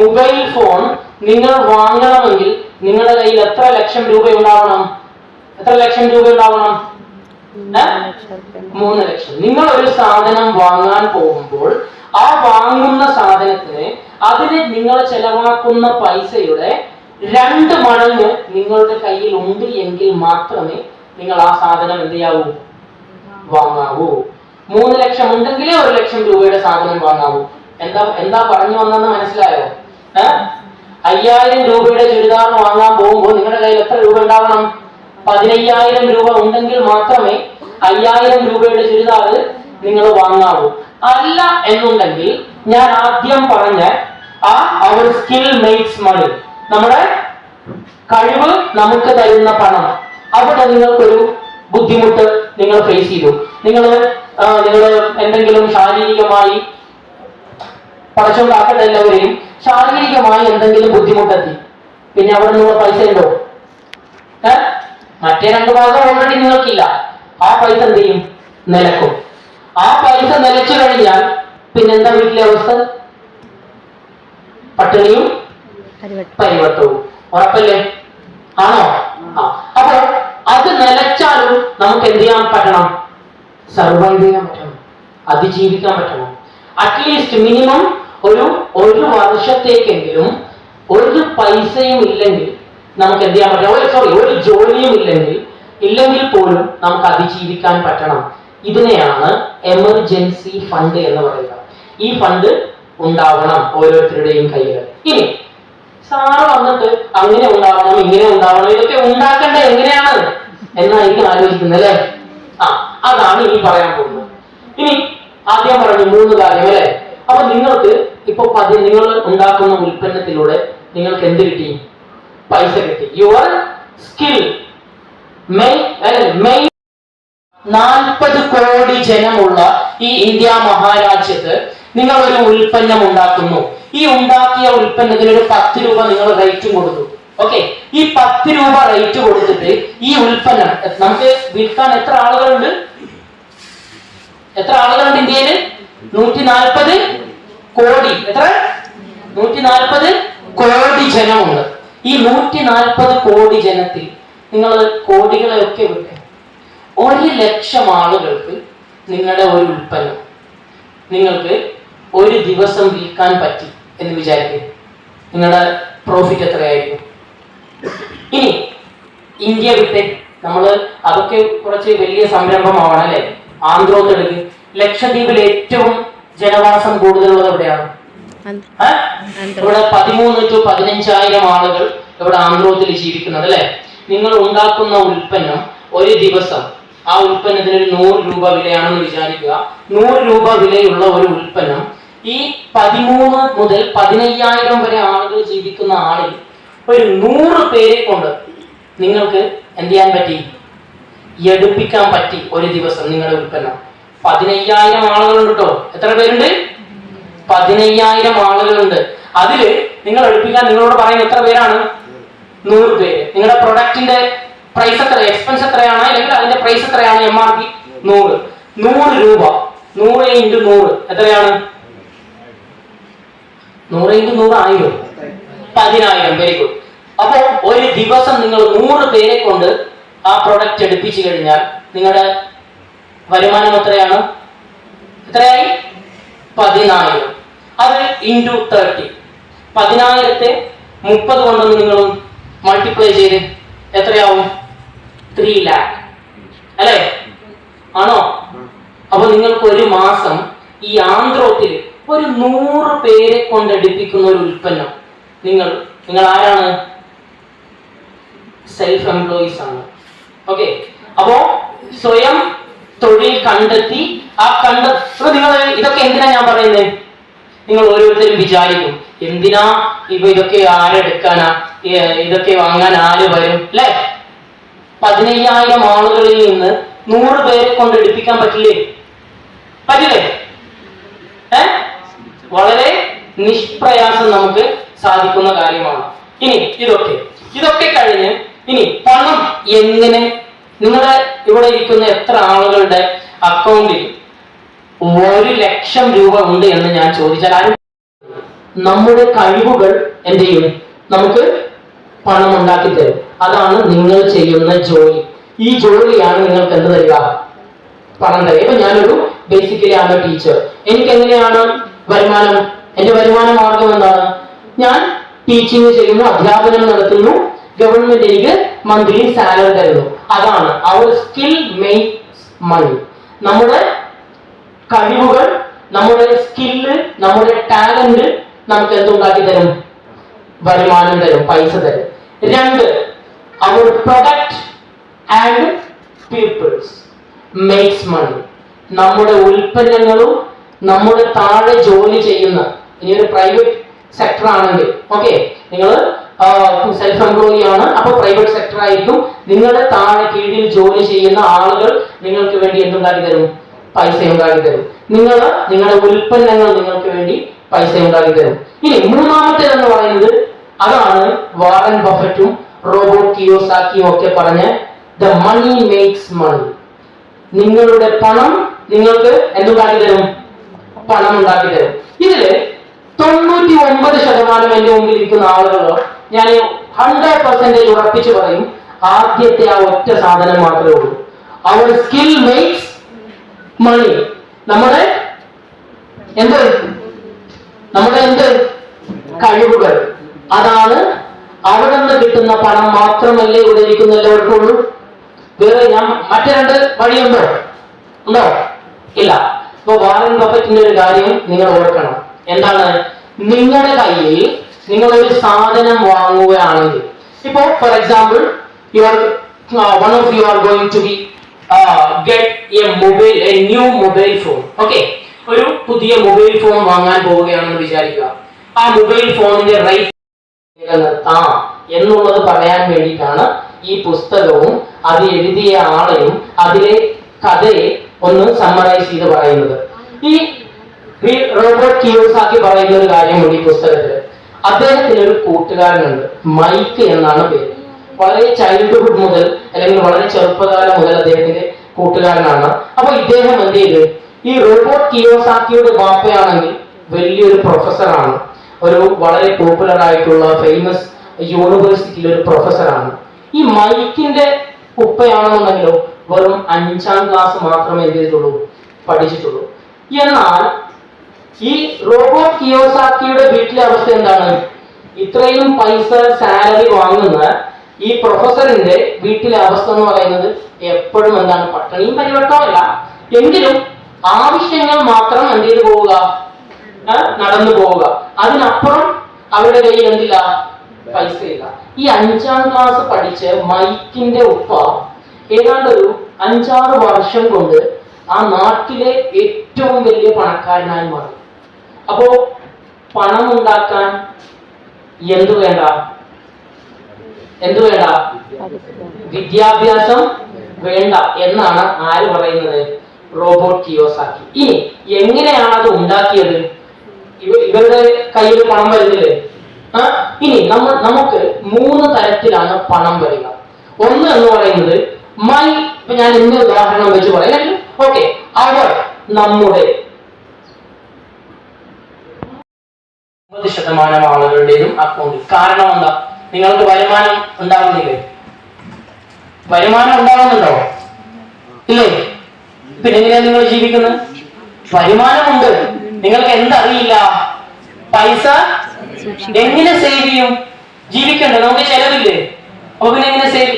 Mobile phone നിങ്ങൾ വാങ്ങണമെങ്കിൽ നിങ്ങളുടെ കയ്യിൽ എത്ര ലക്ഷം രൂപ ഉണ്ടാവണം എത്ര ലക്ഷം രൂപ ഉണ്ടാവണം? മൂന്ന് ലക്ഷം. നിങ്ങൾ ഒരു സാധനം വാങ്ങാൻ പോകുമ്പോൾ ആ വാങ്ങുന്ന സാധനത്തിന് അതിന് നിങ്ങൾ ചെലവാക്കുന്ന പൈസയുടെ രണ്ട് മടങ്ങ് നിങ്ങളുടെ കയ്യിൽ ഉണ്ട് എങ്കിൽ മാത്രമേ നിങ്ങൾ ആ സാധനം എന്ത് ചെയ്യാവൂ? വാങ്ങാവൂ. മൂന്ന് ലക്ഷം ഉണ്ടെങ്കിലേ ഒരു ലക്ഷം രൂപയുടെ സാധനം വാങ്ങാവൂ. എന്താ എന്താ പറഞ്ഞു വന്നെന്ന് മനസ്സിലായോ? അയ്യായിരം രൂപയുടെ ചുരിദാർ വാങ്ങാൻ പോകുമ്പോൾ നിങ്ങളുടെ കയ്യിൽ എത്ര രൂപ ഉണ്ടാവണം? പതിനയ്യായിരം രൂപ ഉണ്ടെങ്കിൽ മാത്രമേ അയ്യായിരം രൂപയുടെ ചുരിദാർ നിങ്ങൾ വാങ്ങാവൂ. അല്ല എന്നുണ്ടെങ്കിൽ ഞാൻ ആദ്യം പറഞ്ഞ ആ അവർ സ്കിൽ മേക്സ് മണി നമ്മുടെ കഴിവ് നമുക്ക് തരുന്ന പണം. അവിടെ നിങ്ങൾക്കൊരു ബുദ്ധിമുട്ട് നിങ്ങൾ ഫേസ് ചെയ്തു. നിങ്ങൾ നിങ്ങൾ എന്തെങ്കിലും ശാരീരികമായി പടച്ചോൻ കാക്കട്ടെ എല്ലാവരെയും. ശാരീരികമായി എന്തെങ്കിലും ബുദ്ധിമുട്ടെത്തി. പിന്നെ അവിടെ നിങ്ങൾ പൈസ ഉണ്ടോ? ഏ? മറ്റേ രണ്ട് ഭാഗം ഓൾറെഡി നിങ്ങൾക്കില്ല. ആ പൈസ എന്ത് ചെയ്യും? നിലക്കും. ആ പൈസ നിലച്ചു കഴിഞ്ഞാൽ പിന്നെന്താ വീട്ടിലെ അവസ്ഥ? പട്ടിണിയും പരിവട്ടവും. ഉറപ്പല്ലേ? ആണോ? ആ. അപ്പൊ അത് നിലച്ചാലും നമുക്ക് എന്ത് ചെയ്യാൻ പറ്റണം? സർവൈവ് ചെയ്യാൻ പറ്റണം. അതിജീവിക്കാൻ പറ്റണം. അറ്റ്ലീസ്റ്റ് മിനിമം ഒരു ഒരു വർഷത്തേക്കെങ്കിലും ഒരു പൈസയും ഇല്ലെങ്കിൽ നമുക്ക് എന്ത് ചെയ്യാൻ പറ്റണം സോറി ഒരു ജോലിയും ഇല്ലെങ്കിൽ ഇല്ലെങ്കിൽ പോലും നമുക്ക് അതിജീവിക്കാൻ പറ്റണം. ഇതിനെയാണ് എമർജൻസി ഫണ്ട് എന്ന് പറയുക ഈ ഫണ്ട് ഉണ്ടാവണം ഓരോരുത്തരുടെയും കയ്യിൽ ഇനി സാറ് വന്നിട്ട് അങ്ങനെ ഉണ്ടാവണം ഇങ്ങനെ ഉണ്ടാവണം ഇതൊക്കെ ഉണ്ടാക്കേണ്ട എങ്ങനെയാണ്? എന്നായിരിക്കും ആലോചിക്കുന്നത് അല്ലേ? ആ അതാണ് ഇനി പറയാൻ പോകുന്നത്. ഇനി ആദ്യം പറഞ്ഞു മൂന്ന് കാര്യം അല്ലേ? അപ്പൊ നിങ്ങൾക്ക് ഇപ്പൊ പതി നിങ്ങൾ ഉണ്ടാക്കുന്ന ഉൽപ്പന്നത്തിലൂടെ നിങ്ങൾക്ക് എന്ത് കിട്ടി? പൈസ കിട്ടി. യുവർ സ്കിൽ നാൽപ്പത് കോടി ജനമുള്ള ഈ ഇന്ത്യ മഹാരാജ്യത്ത് നിങ്ങൾ ഒരു ഉൽപ്പന്നം ഉണ്ടാക്കുന്നു. ഈ ഉണ്ടാക്കിയ ഉൽപ്പന്നത്തിന് ഒരു പത്ത് രൂപ നിങ്ങൾ റേറ്റ് കൊടുത്തു. ഓക്കെ ഈ പത്ത് രൂപ റേറ്റ് കൊടുത്തിട്ട് ഈ ഉൽപ്പന്നം നമുക്ക് വിൽക്കാൻ എത്ര ആളുകളുണ്ട്? എത്ര ആളുകളുണ്ട് ഇന്ത്യയിൽ നൂറ്റി നാൽപ്പത് കോടി. എത്ര? നൂറ്റി നാൽപ്പത് കോടി ജനമുണ്ട്. ഈ നൂറ്റി നാൽപ്പത് കോടി ജനത്തിൽ നിങ്ങൾ കോടികളെയൊക്കെ വിട്ടെ ഒരു ലക്ഷം ആളുകൾക്ക് നിങ്ങളുടെ ഒരു ഉൽപ്പന്നം നിങ്ങൾക്ക് ഒരു ദിവസം വിൽക്കാൻ പറ്റി എന്ന് വിചാരിക്കും. നിങ്ങളുടെ പ്രോഫിറ്റ് എത്രയായിരിക്കും? ഇനി ഇന്ത്യ വിട്ട് നമ്മൾ അതൊക്കെ കുറച്ച് വലിയ സംരംഭമാവണം അല്ലെ? ആന്ധ്രോത്തെടുക്ക് ലക്ഷദ്വീപിൽ ഏറ്റവും ജനവാസം കൂടുതലുള്ളത് എവിടെയാണ്? ഇവിടെ പതിമൂന്ന് ടു പതിനഞ്ചായിരം ആളുകൾ ഇവിടെ ആന്ധ്രോത്തിൽ ജീവിക്കുന്നത് അല്ലെ? നിങ്ങൾ ഉണ്ടാക്കുന്ന ഉൽപ്പന്നം ഒരു ദിവസം ആ ഉൽപ്പന്നത്തിന് ഒരു നൂറ് രൂപ വിലയാണെന്ന് വിചാരിക്കുക. നൂറ് രൂപ വിലയുള്ള ഒരു ഉൽപ്പന്നം ഈ പതിമൂന്ന് മുതൽ പതിനയ്യായിരം വരെ ആളുകൾ ജീവിക്കുന്ന ആളിൽ ഒരു നൂറ് പേരെ കൊണ്ട് നിങ്ങൾക്ക് എന്ത് ചെയ്യാൻ പറ്റി? എടുപ്പിക്കാൻ പറ്റി ഒരു ദിവസം നിങ്ങളുടെ ഉൽപ്പന്നം. പതിനയ്യായിരം ആളുകളുണ്ട് കേട്ടോ. എത്ര പേരുണ്ട്? പതിനയ്യായിരം ആളുകളുണ്ട്. അതിൽ നിങ്ങൾ എടുപ്പിക്കാൻ നിങ്ങളോട് പറയുന്ന എത്ര പേരാണ്? നൂറ് പേര്. നിങ്ങളുടെ പ്രൊഡക്റ്റിന്റെ പ്രൈസ് എത്ര എക്സ്പെൻസ് എത്രയാണ്? അല്ലെങ്കിൽ അതിന്റെ പ്രൈസ് എത്രയാണ്? എം ആർ പി നൂറ്. നൂറ് രൂപ. നൂറ് ഇന്റു നൂറ്. എത്രയാണ്? നൂറ് ഇന്റു നൂറ് ആയിരം? പതിനായിരം. വെരി ഗുഡ് അപ്പോ ഒരു ദിവസം നിങ്ങൾ നൂറ് പേരെ കൊണ്ട് ആ പ്രൊഡക്റ്റ് എടുപ്പിച്ചു കഴിഞ്ഞാൽ നിങ്ങളുടെ വരുമാനം എത്രയാണ്? എത്രയായി? പതിനായിരം. അത് ഇന്റു തേർട്ടി പതിനായിരത്തെ മുപ്പത് കൊണ്ട് നിങ്ങൾ മൾട്ടിപ്ലൈ ചെയ്ത് എത്രയാവും? ത്രീ ലാക്ക് അല്ലേ? ആണോ? അപ്പൊ നിങ്ങൾക്ക് ഒരു മാസം ഈ ആന്ധ്രോത്തിൽ ഒരു നൂറ് പേരെ കൊണ്ട് എടുപ്പിക്കുന്ന ഒരു ഉൽപ്പന്നം. നിങ്ങൾ നിങ്ങൾ ആരാണ്? സെൽഫ് എംപ്ലോയീസ് ആണ്. ഓക്കെ അപ്പോ സ്വയം തൊഴിൽ കണ്ടെത്തി ആ കണ്ട നിങ്ങൾ ഇതൊക്കെ എന്തിനാ ഞാൻ പറയുന്നത് നിങ്ങൾ ഓരോരുത്തരും വിചാരിക്കും എന്തിനാ ഇപ്പൊ ഇതൊക്കെ ആരെടുക്കാനാ ഇതൊക്കെ വാങ്ങാൻ ആര് വരും? അല്ലെ പതിനയ്യായിരം ആളുകളിൽ നിന്ന് നൂറ് പേരെ കൊണ്ട് എടുപ്പിക്കാൻ പറ്റില്ലേ? പറ്റില്ലേ? ഏ? വളരെ നിഷ്പ്രയാസം നമുക്ക് സാധിക്കുന്ന കാര്യമാണ്. ഇനി ഇതൊക്കെ ഇതൊക്കെ കഴിഞ്ഞ് ഇനി പണം എങ്ങനെ നിങ്ങളുടെ ഇവിടെ ഇരിക്കുന്ന എത്ര ആളുകളുടെ അക്കൗണ്ടിൽ ഒരു ലക്ഷം രൂപ ഉണ്ട് എന്ന് ഞാൻ ചോദിച്ചാൽ ആരും നമ്മുടെ കഴിവുകൾ എന്ത് ചെയ്യും നമുക്ക് പണം ഉണ്ടാക്കി തരും. അതാണ് നിങ്ങൾ ചെയ്യുന്ന ജോലി. ഈ ജോലിയാണ് നിങ്ങൾക്ക് എന്ത് തരിക? പണം തരിക. ഇപ്പൊ ഞാനൊരു ബേസിക്കലി ആണ് ടീച്ചർ എനിക്ക് എങ്ങനെയാണ് വരുമാനം? എന്റെ വരുമാന മാർഗം എന്താണ്? ഞാൻ ടീച്ചിങ് ചെയ്യുന്നു അധ്യാപനം നടത്തുന്നു ഗവൺമെന്റ് എനിക്ക് മന്ത്ലി സാലറി തരുന്നു. അതാണ് അവർ സ്കിൽ മേക്സ് മണി നമ്മുടെ കഴിവുകൾ നമ്മുടെ സ്കില്ല് നമ്മുടെ ടാലന്റ് നമുക്ക് എന്തുണ്ടാക്കി തരും? വരുമാനം തരും പൈസ തരും. രണ്ട് അവർ product and peoples makes money നമ്മുടെ ഉൽപ്പന്നങ്ങളും നമ്മുടെ താഴെ ജോലി ചെയ്യുന്ന ഇനി ഒരു പ്രൈവറ്റ് സെക്ടർ ആണെങ്കിൽ ഓക്കെ നിങ്ങൾ സെൽഫ് എംപ്ലോയി ആണ്. അപ്പൊ പ്രൈവറ്റ് സെക്ടർ ആയിരിക്കും. നിങ്ങളുടെ താഴെ കീഴിൽ ജോലി ചെയ്യുന്ന ആളുകൾ നിങ്ങൾക്ക് വേണ്ടി എന്തുണ്ടാക്കി തരും? പൈസ ഉണ്ടാക്കി തരും. നിങ്ങൾ നിങ്ങളുടെ ഉൽപ്പന്നങ്ങൾ നിങ്ങൾക്ക് വേണ്ടി പൈസ ഉണ്ടാക്കി തരും. ഇനി മൂന്നാമത്തേത് എന്ന് പറയുന്നത് അതാണ് വാറൻ ബഫറ്റും റോബോട്ട് കിയോസാക്കിയും ഒക്കെ പറഞ്ഞ ദ മണി മേക്സ് മണി നിങ്ങളുടെ പണം നിങ്ങൾക്ക് എന്തുണ്ടാക്കി തരും? പണം ഉണ്ടാക്കി തരും. ഇതിൽ തൊണ്ണൂറ്റി ഒമ്പത് ശതമാനം എന്റെ മുമ്പിൽ ഇരിക്കുന്ന ആളുകളോ ഞാൻ ഹൺഡ്രഡ് പെർസെന്റേജ് ഉറപ്പിച്ചു പറയും ആദ്യത്തെ ആ ഒറ്റ സാധനം മാത്രമേ ഉള്ളൂ. അവർ സ്കിൽ മേക്സ് മണി നമ്മുടെ എന്ത്? നമ്മുടെ എന്ത്? കഴിവുകൾ. അതാണ് അവിടെ നിന്ന് കിട്ടുന്ന പണം മാത്രമല്ലേ ഇരിക്കുന്ന എല്ലാവർക്കും ഉള്ളൂ. വേറെ ഞാൻ മറ്റേ രണ്ട് വഴിയുണ്ടോ? ഉണ്ടോ? ഇല്ല. ഇപ്പൊ വാറൻ ബഫറ്റിന്റെ ഒരു കാര്യം നിങ്ങൾ ഓർക്കണം. എന്താണ്? നിങ്ങളുടെ കയ്യിൽ നിങ്ങൾ ഒരു സാധനം വാങ്ങുകയാണെങ്കിൽ. ഇപ്പോ for example you are one of you are going to be get a mobile a new mobile phone okay ഒരു പുതിയ മൊബൈൽ ഫോൺ വാങ്ങാൻ പോവുകയാണെന്ന് വിചാരിക്കുക. ആ മൊബൈൽ ഫോണിന്റെ റേറ്റ് നിലനിർത്താം എന്നുള്ളത് പറയാൻ വേണ്ടിയിട്ടാണ് ഈ പുസ്തകവും അത് എഴുതിയ ആളെയും അതിലെ കഥയെ ഒന്ന് സമ്മറൈസ് ചെയ്ത് പറയുന്നത്. ഈ റോബർട്ട് കിയോസാക്കി പറയുന്ന ഒരു കാര്യമുണ്ട് ഈ പുസ്തകത്തിൽ അദ്ദേഹത്തിന് ഒരു കൂട്ടുകാരനുണ്ട്. മൈക്ക് എന്നാണ് പേര്. വളരെ ചൈൽഡ്ഹുഡ് മുതൽ അല്ലെങ്കിൽ വളരെ ചെറുപ്പകാലം മുതൽ അദ്ദേഹത്തിന്റെ കൂട്ടുകാരനാണ്. അപ്പൊ ഇദ്ദേഹം എന്ത് ചെയ്ത്? ഈ റോബോട്ട് കിയോസാക്കിയുടെ ബാപ്പയാണെങ്കിൽ വലിയൊരു പ്രൊഫസറാണ് ഒരു വളരെ പോപ്പുലർ ആയിട്ടുള്ള ഫേമസ് യൂണിവേഴ്സിറ്റിയിലെ ഒരു പ്രൊഫസറാണ് ഈ മൈക്കിന്റെ ഉപ്പയാണെന്നുണ്ടെങ്കിലോ വെറും അഞ്ചാം ക്ലാസ് മാത്രമേ എന്ത് ചെയ്തിട്ടുള്ളൂ? പഠിച്ചിട്ടുള്ളൂ. എന്നാൽ ഈ റോബോട്ട് കിയോസാക്കിയുടെ വീട്ടിലെ അവസ്ഥ എന്താണ്? ഇത്രയും പൈസ സാലറി വാങ്ങുന്ന ഈ പ്രൊഫസറിന്റെ വീട്ടിലെ അവസ്ഥ എന്ന് പറയുന്നത് എപ്പോഴും എന്താണ്? പട്ടിണിയും പരിവട്ടമല്ല എങ്കിലും ആവശ്യങ്ങൾ മാത്രം എന്ത് ചെയ്തു പോവുക? നടന്നു പോവുക. അതിനപ്പുറം അവരുടെ കയ്യിൽ എന്തില്ല? പൈസ ഇല്ല. ഈ അഞ്ചാം ക്ലാസ് പഠിച്ച് മൈക്കിന്റെ ഉപ്പ ഏതാണ്ട് ഒരു അഞ്ചാറ് വർഷം കൊണ്ട് ആ നാട്ടിലെ ഏറ്റവും വലിയ പണക്കാരനായി മാറി. അപ്പോ പണം ഉണ്ടാക്കാൻ എന്തു വേണ്ട? എന്തു വേണ്ട? വിദ്യാഭ്യാസം വേണ്ട എന്നാണ് ആര് പറയുന്നത്? Robert Kiyosaki. ഇനി എങ്ങനെയാണ് അത് ഉണ്ടാക്കിയത്? ഇവ ഇവരുടെ കയ്യിൽ പണം വരുന്നില്ലേ? ആ ഇനി നമ്മൾ നമുക്ക് മൂന്ന് തരത്തിലാണ് പണം വരിക. ഒന്ന് എന്ന് പറയുന്നത് മൈ ഇപ്പൊ ഞാൻ ഇന്ന് ഉദാഹരണം വെച്ച് പറയാം. ഓക്കെ അവർ നമ്മുടെ മുപ്പത് ശതമാനം ആളുകളുടേതും അക്കൗണ്ടിൽ കാരണം എന്താ? നിങ്ങൾക്ക് വരുമാനം ഉണ്ടാവുന്നില്ലേ? വരുമാനം ഉണ്ടാവുന്നുണ്ടോ? ഇല്ലേ? പിന്നെ എങ്ങനെയാ നിങ്ങൾ ജീവിക്കുന്നത്? വരുമാനമുണ്ട് നിങ്ങൾക്ക് എന്തറിയില്ല? പൈസ എങ്ങനെ സേവ് ചെയ്യും? ജീവിക്കണ്ടേ? നമുക്ക് ചെലവില്ലേ? അപ്പൊ പിന്നെ എങ്ങനെ സേവ്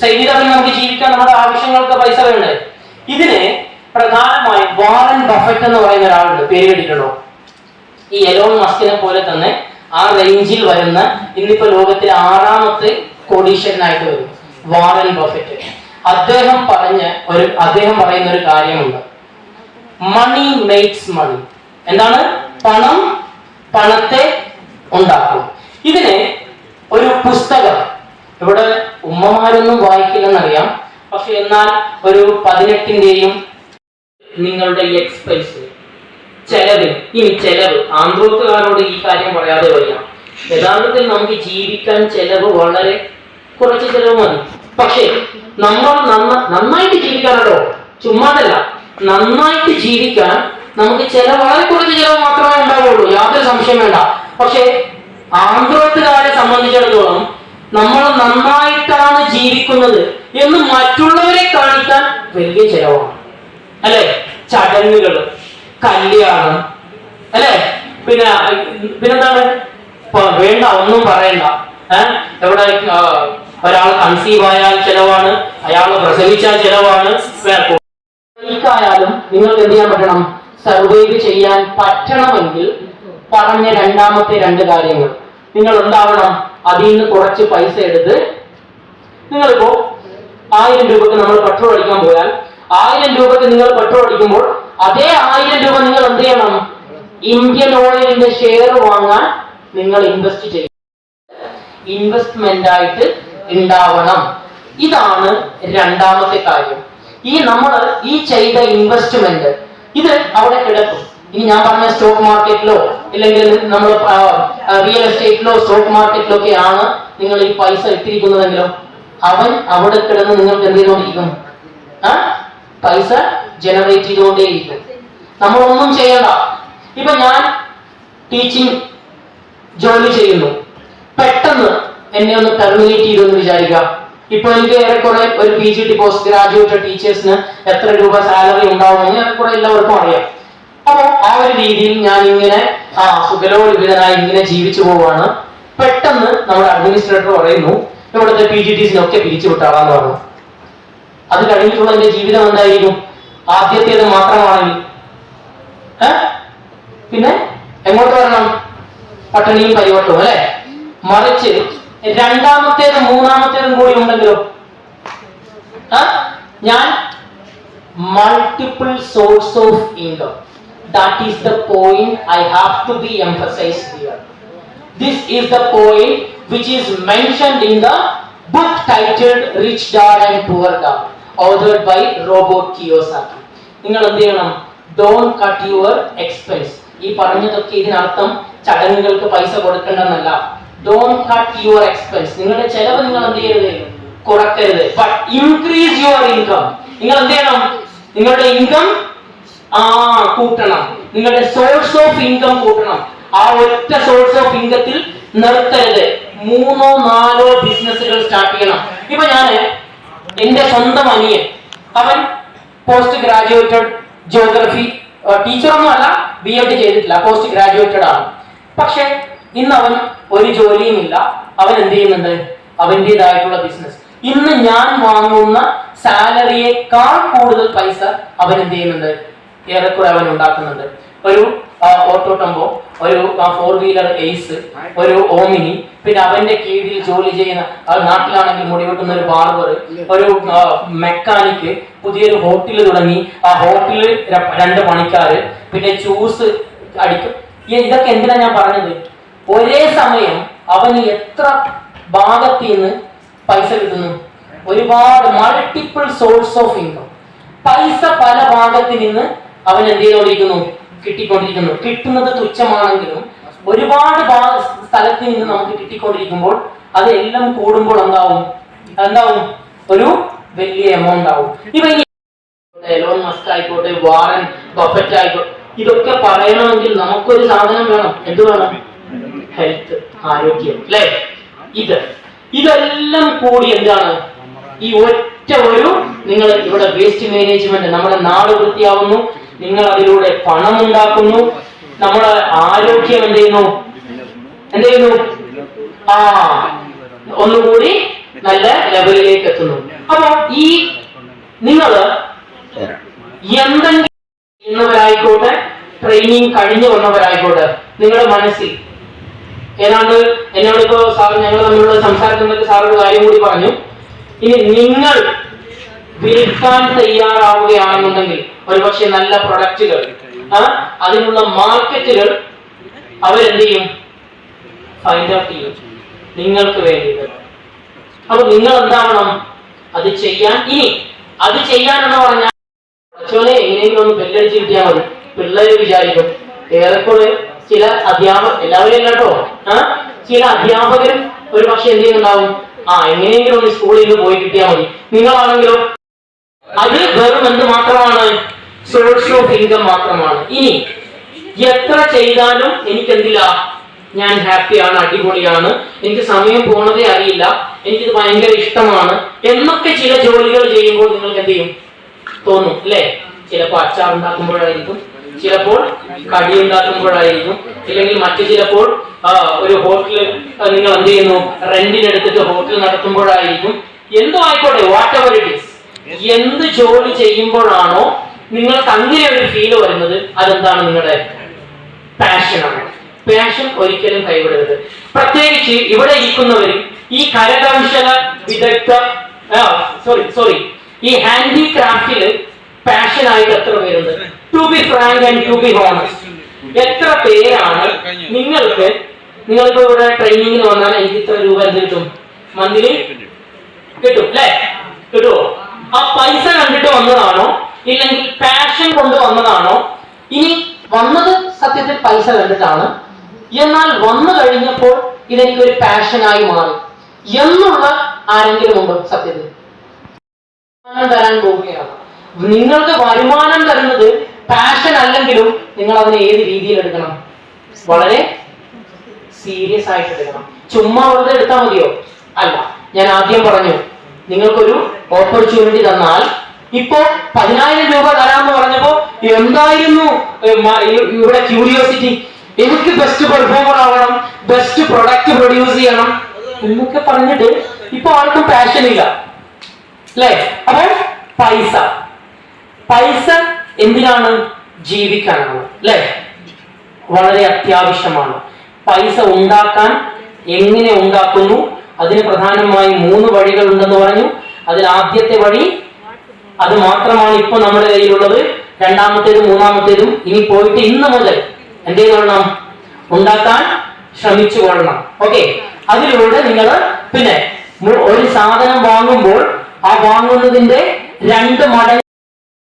സേവ് ചെയ്താൽ നമുക്ക് ജീവിക്കാൻ നമ്മുടെ ആവശ്യങ്ങൾക്ക് പൈസ വേണ്ടേ? ഇതിന് പ്രധാനമായും വാറൻ ബഫറ്റ് എന്ന് പറയുന്ന ഒരാളുണ്ട്. പേര് കേട്ടിട്ടുണ്ടോ? ഈ എലോൺ മസ്കിനെ പോലെ തന്നെ ആ റേഞ്ചിൽ വരുന്ന ഇന്നിപ്പോ ലോകത്തിലെ ആറാമത്തെ കോടീശ്വരനായിട്ട് വരും. വാറൻ ബഫറ്റ് അദ്ദേഹം പറഞ്ഞ ഒരു അദ്ദേഹം പറയുന്ന ഒരു കാര്യമുണ്ട്. മണി മേക്സ് മണി എന്താണ്? പണം പണത്തെ ഉണ്ടാക്കും ഇതിനെ ഒരു പുസ്തകം. ഇവിടെ ഉമ്മമാരൊന്നും വായിക്കില്ലെന്നറിയാം. പക്ഷെ എന്നാൽ ഒരു പതിനെട്ടിന്റെയും നിങ്ങളുടെ എക്സ്പെൻസ് ചെലവ്. ഇനി ചെലവ്. ആന്ത്രോത്തുകാരോട് ഈ കാര്യം പറയാതെ വയ്യ. യഥാർത്ഥത്തിൽ നമുക്ക് ജീവിക്കാൻ ചെലവ് വളരെ കുറച്ച് ചെലവ് മതി. പക്ഷേ നമ്മൾ നന്ന നന്നായിട്ട് ജീവിക്കാനല്ലോ ചുമ്മാതല്ല. നന്നായിട്ട് ജീവിക്കാൻ നമുക്ക് ചെലവ് വളരെ കുറച്ച് ചിലവ് മാത്രമേ ഉണ്ടാവുള്ളൂ. യാതൊരു സംശയം വേണ്ട. പക്ഷേ ആന്ധ്രോത്തുകാരെ സംബന്ധിച്ചിടത്തോളം നമ്മൾ നന്നായിട്ടാണ് ജീവിക്കുന്നത് എന്ന് മറ്റുള്ളവരെ കാണിക്കാൻ വലിയ ചിലവാണ്. അല്ലെ? ചടങ്ങുകൾ. കല്യാണം. അല്ലെ? പിന്നെ പിന്നെന്താണ്? വേണ്ട ഒന്നും പറയണ്ട. ഏഹ് എവിടെ ഒരാൾ കൺസീവ് ആയാൽ ചെലവാണ് അയാൾ പ്രസവിച്ചാൽ ചെലവാണ്. ായാലും നിങ്ങൾക്ക് എന്ത് ചെയ്യാൻ പറ്റണം? സർവൈവ് ചെയ്യാൻ പറ്റണമെങ്കിൽ പറഞ്ഞ രണ്ടാമത്തെ രണ്ട് കാര്യങ്ങൾ. നിങ്ങൾ ഉണ്ടാവണം അതിൽ നിന്ന് കുറച്ച് പൈസ എടുത്ത്. നിങ്ങളിപ്പോ ആയിരം രൂപക്ക് നമ്മൾ പെട്രോൾ അടിക്കാൻ പോയാൽ ആയിരം രൂപക്ക് നിങ്ങൾ പെട്രോൾ അടിക്കുമ്പോൾ അതേ ആയിരം രൂപ നിങ്ങൾ എന്ത് ചെയ്യണം? ഇന്ത്യൻ ഓയിലിന്റെ ഷെയർ വാങ്ങാൻ നിങ്ങൾ ഇൻവെസ്റ്റ് ചെയ്യും ഇൻവെസ്റ്റ്മെന്റ് ആയിട്ട് ഉണ്ടാവണം ഇതാണ് രണ്ടാമത്തെ കാര്യം. ഈ നമ്മൾ ഈ ചെയ്ത ഇൻവെസ്റ്റ്മെന്റ് ഇത് അവിടെ കിടക്കും. ഇനി ഞാൻ പറഞ്ഞ സ്റ്റോക്ക് മാർക്കറ്റിലോ അല്ലെങ്കിൽ നമ്മൾ റിയൽ എസ്റ്റേറ്റിലോ സ്റ്റോക്ക് മാർക്കറ്റിലോ ഒക്കെ ആണ് നിങ്ങൾ ഈ പൈസ ഇട്ടിരിക്കുന്നതെങ്കിലും അവൻ അവിടെ കിടന്ന് നിങ്ങൾക്ക് എന്ത് ചെയ്തുകൊണ്ടിരിക്കും ആ പൈസ ജനറേറ്റ് ചെയ്തുകൊണ്ടേയിരിക്കും നമ്മളൊന്നും ചെയ്യണ്ട. ഇപ്പൊ ഞാൻ ടീച്ചിങ് ജോലി ചെയ്യുന്നു. പെട്ടെന്ന് എന്നെ ഒന്ന് ടെർമിനേറ്റ് ചെയ്തു എന്ന് വിചാരിക്കാം ഇപ്പൊ എനിക്ക് ഏറെക്കുറെ ഒരു P G T post graduate ടീച്ചേഴ്സിന് എത്ര രൂപ സാലറി ഉണ്ടാവുമെന്ന് ഏറെക്കുറെ എല്ലാവർക്കും അറിയാം. അപ്പൊ ആ ഒരു രീതിയിൽ ഞാൻ ഇങ്ങനെ ആ സുഖലോലിതനായി ഇങ്ങനെ ജീവിച്ചു പോവാണ്. പെട്ടെന്ന് നമ്മുടെ അഡ്മിനിസ്ട്രേറ്റർ പറയുന്നു ഇവിടുത്തെ പി ജി ടിസിനൊക്കെ പിരിച്ചു വിട്ടാളാന്ന് പറഞ്ഞു. അത് കഴിഞ്ഞിട്ടുള്ള എന്റെ ജീവിതം എന്തായിരിക്കും? ആദ്യത്തേത് മാത്രമാണെങ്കിൽ? പിന്നെ എങ്ങോട്ട് വരണം? പട്ടിണിയും പരിവട്ടവും അല്ലെ? മറിച്ച് രണ്ടാമത്തേതും മൂന്നാമത്തേതും കൂടി ഉണ്ടെങ്കിലോ? ഞാൻ multiple source of income that is the point I have to be emphasise here this is the point which is mentioned in the book titled Rich Dad and Poor Dad, authored by Robert Kiyosaki നിങ്ങൾ എന്ത് ചെയ്യണം? Don cut your expense ഈ പറഞ്ഞതൊക്കെ ഇതിനർത്ഥം ചടങ്ങുകൾക്ക് പൈസ കൊടുക്കണ്ടെന്നല്ല don't cut your expense നിങ്ങളുടെ ചെലവ് നിങ്ങൾ എന്ത് ചെയ്യരുത്? കുറക്കരുത്. ബട്ട് ഇൻക്രീസ് യുവർ ഇൻകം നിങ്ങൾ എന്ത് ചെയ്യണം? നിങ്ങളുടെ ഇൻകം ആ കൂട്ടണം. നിങ്ങളുടെ സോഴ്സ് ഓഫ് ഇൻകം കൂട്ടണം. ആ ഒറ്റ സോഴ്സ് ഓഫ് ഇൻകത്തിൽ നിർത്തരുത്. മൂന്നോ നാലോ ബിസിനസ്സുകൾ സ്റ്റാർട്ട് ചെയ്യണം. ഇപ്പൊ ഞാൻ എന്റെ സ്വന്തം അനിയൻ. അവൻ പോസ്റ്റ് ഗ്രാജുവേറ്റഡ് ജിയോഗ്രഫി ടീച്ചറൊന്നും അല്ല ബി എഡ് ചെയ്തിട്ടില്ല പോസ്റ്റ് ഗ്രാജുവേറ്റഡ് ആണ്. പക്ഷെ ഇന്ന് അവൻ ഒരു ജോലിയും ഇല്ല. അവൻ എന്ത് ചെയ്യുന്നുണ്ട്? അവന്റെതായിട്ടുള്ള ബിസിനസ് ഇന്ന് ഞാൻ വാങ്ങുന്ന സാലറിയേക്കാൾ കൂടുതൽ പൈസ അവൻ എന്ത് ചെയ്യുന്നുണ്ട്? ഏറെക്കുറെ അവൻ ഉണ്ടാക്കുന്നുണ്ട്. ഒരു ഓട്ടോ ടെമ്പോ ഒരു ഫോർ വീലർ എയ്സ് ഒരു ഓമിനി പിന്നെ അവന്റെ കീഴിൽ ജോലി ചെയ്യുന്ന നാട്ടിലാണെങ്കിൽ മുടിവെട്ടുന്ന ഒരു ബാർബർ ഒരു മെക്കാനിക് പുതിയൊരു ഹോട്ടൽ തുടങ്ങി. ആ ഹോട്ടലിൽ രണ്ട് പണിക്കാര് പിന്നെ ചൂസ് അടിക്കും. ഇതൊക്കെ എന്തിനാ ഞാൻ പറഞ്ഞത്? ഒരേ സമയം അവന് എത്ര ഭാഗത്ത് നിന്ന് പൈസ കിട്ടുന്നു? ഒരുപാട് മൾട്ടിപ്പിൾ സോഴ്സ് ഓഫ് ഇൻകം പൈസ പല ഭാഗത്ത് നിന്ന് അവൻ എന്ത് ചെയ്തുകൊണ്ടിരിക്കുന്നു കിട്ടിക്കൊണ്ടിരിക്കുന്നു. കിട്ടുന്നത് തുച്ഛമാണെങ്കിലും ഒരുപാട് സ്ഥലത്ത് നിന്ന് നമുക്ക് കിട്ടിക്കൊണ്ടിരിക്കുമ്പോൾ അത് എല്ലാം കൂടുമ്പോൾ എന്താവും? എന്താവും? ഒരു വലിയ എമൗണ്ട് ആവും. ഇവ എലോൺ മസ്ക് ആയിക്കോട്ടെ വാറൻ ബഫറ്റ് ആയിക്കോട്ടെ ഇതൊക്കെ പറയണമെങ്കിൽ നമുക്കൊരു സാധനം വേണം. എന്ത് വേണം? ഹെൽത്ത് ആരോഗ്യം അല്ലെ? ഇത്. ഇതെല്ലാം കൂടി എന്താണ്? ഈ ഒറ്റ ഒരു നിങ്ങൾ ഇവിടെ വേസ്റ്റ് മാനേജ്മെന്റ് നമ്മുടെ നാട് വൃത്തിയാവുന്നു. നിങ്ങൾ അതിലൂടെ പണം ഉണ്ടാക്കുന്നു നമ്മുടെ ആരോഗ്യം എന്ത് ചെയ്യുന്നു? എന്ത് ചെയ്യുന്നു? ആ ഒന്നുകൂടി നല്ല ലെവലിലേക്ക് എത്തുന്നു. അപ്പൊ ഈ നിങ്ങൾ എന്തെങ്കിലും ചെയ്യുന്നവരായിക്കോട്ടെ ട്രെയിനിങ് കഴിഞ്ഞു വന്നവരായിക്കോട്ടെ നിങ്ങളുടെ മനസ്സിൽ ഏതാണ്ട് എന്നോടിപ്പോ സാർ ഞങ്ങൾ തമ്മിലുള്ള സംസാരത്തിൽ സാറൊരു കാര്യം കൂടി പറഞ്ഞു. ഇനി നിങ്ങൾ വിൽക്കാൻ തയ്യാറാവുകയാണെന്നുണ്ടെങ്കിൽ ഒരുപക്ഷെ നല്ല പ്രൊഡക്റ്റുകൾ അതിനുള്ള മാർക്കറ്റുകൾ അവരെന്ത് ചെയ്യും? ഫൈൻഡ് ഔട്ട് ചെയ്യും. നിങ്ങൾക്ക് വേണ്ടിയിട്ട്. അപ്പൊ നിങ്ങൾ എന്താവണം അത് ചെയ്യാൻ ഇനി അത് ചെയ്യാനെന്ന് പറഞ്ഞാൽ അച്ഛനെ എങ്ങനെയെങ്കിലും ഒന്ന് ബെല്ലടിച്ച് കിട്ടിയാൽ മതി. പിള്ളേര് വിചാരിക്കും. ഏറെക്കുറെ ചില അധ്യാപക എല്ലാവരും കേട്ടോ. ആ ചില അധ്യാപകരും ഒരു പക്ഷെ എന്ത് ചെയ്യുന്നുണ്ടാവും? ആ എങ്ങനെയെങ്കിലും ഒന്ന് സ്കൂളിൽ നിന്ന് പോയി കിട്ടിയാൽ മതി. നിങ്ങളാണെങ്കിലോ അത് എന്ത് മാത്രമാണ് സോഴ്സ് ഓഫ് ഇൻകം മാത്രമാണ്. ഇനി എത്ര ചെയ്താലും എനിക്ക് എന്തില്ല ഞാൻ ഹാപ്പിയാണ് അടിപൊളിയാണ്. എനിക്ക് സമയം പോണതേ അറിയില്ല. എനിക്കിത് ഭയങ്കര ഇഷ്ടമാണ്. എന്നൊക്കെ ചില ജോലികൾ ചെയ്യുമ്പോൾ നിങ്ങൾക്ക് എന്ത് ചെയ്യും തോന്നും അല്ലേ? ചിലപ്പോൾ അച്ചാർ ഉണ്ടാക്കുമ്പോഴായിരിക്കും. ചിലപ്പോൾ കടി ഉണ്ടാക്കുമ്പോഴായിരിക്കും. ഇല്ലെങ്കിൽ മറ്റു ചിലപ്പോൾ ഒരു ഹോട്ടലിൽ നിങ്ങൾ എന്ത് ചെയ്യുന്നു റെന്റിനെടുത്തിട്ട് ഹോട്ടൽ നടത്തുമ്പോഴായിരിക്കും. എന്തോ ആയിക്കോട്ടെ വാട്ട് എവർ ഇറ്റ് ഈസ് എന്ത് ജോലി ചെയ്യുമ്പോഴാണോ നിങ്ങൾക്ക് അങ്ങനെ ഒരു ഫീൽ വരുന്നത്? അതെന്താണ് നിങ്ങളുടെ പാഷനാണ് പാഷൻ ഒരിക്കലും കൈവിടരുത്. പ്രത്യേകിച്ച് ഇവിടെ ഇരിക്കുന്നവർ ഈ കരകൗശല വിദഗ്ധ സോറി സോറി ഈ ഹാൻഡിക്രാഫ്റ്റിൽ പാഷനായിട്ട് എത്ര പേരുണ്ട്? To be frank and to be honest എത്ര പേരാണ് നിങ്ങൾക്ക് നിങ്ങൾക്ക് ഇവിടെ ട്രെയിനിങ്ങിന് വന്നാൽ എനിക്ക് ഇത്ര രൂപ എന്ത് കിട്ടും? മന്ത്ലി? കിട്ടും അല്ലേ? കിട്ടുമോ ആ പൈസ കണ്ടിട്ട് വന്നതാണോ? ഇല്ലെങ്കിൽ പാഷൻ കൊണ്ട് വന്നതാണോ? ഇനി വന്നത് സത്യത്തിൽ പൈസ കണ്ടിട്ടാണ്. എന്നാൽ വന്നു കഴിഞ്ഞപ്പോൾ ഇതെനിക്ക് ഒരു പാഷനായി മാറി. എന്നുള്ള ആരെങ്കിലും ഉണ്ടോ സത്യത്തിൽ? വരുമാനം തരാൻ പോവുകയാണ്. നിങ്ങൾക്ക് വരുമാനം തരുന്നത് പാഷൻ അല്ലെങ്കിലും നിങ്ങൾ അതിനെ ഏത് രീതിയിൽ എടുക്കണം? വളരെ സീരിയസ് ആയിട്ട് എടുക്കണം. ചുമ്മാ വെറുതെ എടുത്താൽ മതിയോ? അല്ല ഞാൻ ആദ്യം പറഞ്ഞു. നിങ്ങൾക്കൊരു ഓപ്പർച്യൂണിറ്റി തന്നാൽ ഇപ്പോ പതിനായിരം രൂപ തരാമെന്ന് പറഞ്ഞപ്പോ എന്തായിരുന്നു? ഇവിടെ ക്യൂരിയോസിറ്റി എനിക്ക് ബെസ്റ്റ് പെർഫോമർ ആവണം ബെസ്റ്റ് പ്രൊഡക്റ്റ് പ്രൊഡ്യൂസ് ചെയ്യണം എന്നൊക്കെ പറഞ്ഞിട്ട് ഇപ്പൊ ആർക്കും പാഷൻ ഇല്ല. അല്ലേ? അപ്പൊ പൈസ. പൈസ എന്തിനാണ് ജീവിക്കാനാണ് അല്ലേ? വളരെ അത്യാവശ്യമാണ്. പൈസ ഉണ്ടാക്കാൻ എങ്ങനെ ഉണ്ടാക്കുന്നു? അതിന് പ്രധാനമായി മൂന്ന് വഴികൾ ഉണ്ടെന്ന് പറഞ്ഞു. അതിൽ ആദ്യത്തെ വഴി അത് മാത്രമാണ് ഇപ്പൊ നമ്മുടെ കയ്യിലുള്ളത്. രണ്ടാമത്തേതും മൂന്നാമത്തേതും ഇനി പോയിട്ട് ഇന്ന് മുതൽ എന്ത് ചെയ്തോളണം ഉണ്ടാക്കാൻ ശ്രമിച്ചു കൊള്ളണം. ഓക്കെ? അതിലൂടെ നിങ്ങൾ പിന്നെ ഒരു സാധനം വാങ്ങുമ്പോൾ ആ വാങ്ങുന്നതിന്റെ രണ്ട് മടങ്ങ്